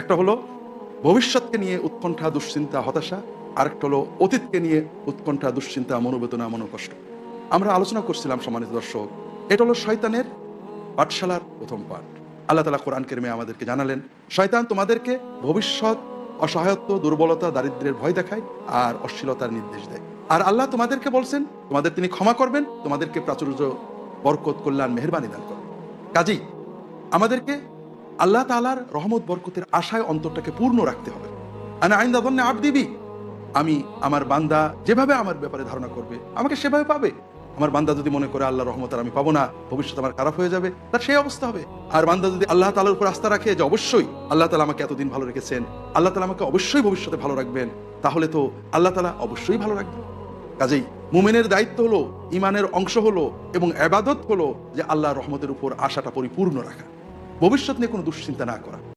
একটা হলো ভবিষ্যৎকে নিয়ে উৎকণ্ঠা, দুশ্চিন্তা, হতাশা, আরেকটা হলো অতীতকে নিয়ে উৎকণ্ঠা, দুশ্চিন্তা, মনোবেদনা, মনোকষ্ট। আমরা আলোচনা করছিলাম সম্মানিত দর্শক, এটা হলো শয়তানের পাঠশালার প্রথম পাঠ। আল্লাহ তালা কোরআন কেরমে আমাদেরকে জানালেন, শয়তান তোমাদেরকে ভবিষ্যৎ, অসহায়ত্ব, দুর্বলতা দারিদ্র্যের ভয় দেখায় আর অশ্লীলতার নির্দেশ দেয়। আর আল্লাহ তোমাদেরকে বলছেন, তোমাদের তিনি ক্ষমা করবেন, তোমাদেরকে প্রাচুর্য, বরকত, কল্যাণ, মেহরবানি দান করবেন। কাজেই আমাদেরকে আল্লাহ তালার রহমত, বরকতের আশায় অন্তরটাকে পূর্ণ রাখতে হবে। আনা দিবি আমি আমার বান্দা যেভাবে আমার ব্যাপারে ধারণা করবে, আমাকে সেভাবে পাবে। আমার বান্দা যদি মনে করে আল্লাহ রহমত আমি পাবো না, ভবিষ্যৎ আমার খারাপ হয়ে যাবে, তার সেই অবস্থা হবে। আর বান্দা যদি আল্লাহ তালার উপর আস্থা রাখে যে অবশ্যই আল্লাহ তালা আমাকে এতদিন ভালো রেখেছেন, আল্লাহ তালা আমাকে অবশ্যই ভবিষ্যতে ভালো রাখবেন, তাহলে তো আল্লাহ তালা অবশ্যই ভালো রাখবেন। কাজেই মুমেনের দায়িত্ব হলো ইমানের অংশ হলো এবং আবাদত হলো যে আল্লাহ রহমতের উপর আশাটা পরিপূর্ণ রাখা। ভবিষ্যৎ নিয়ে কোনো দুশ্চিন্তা না করা।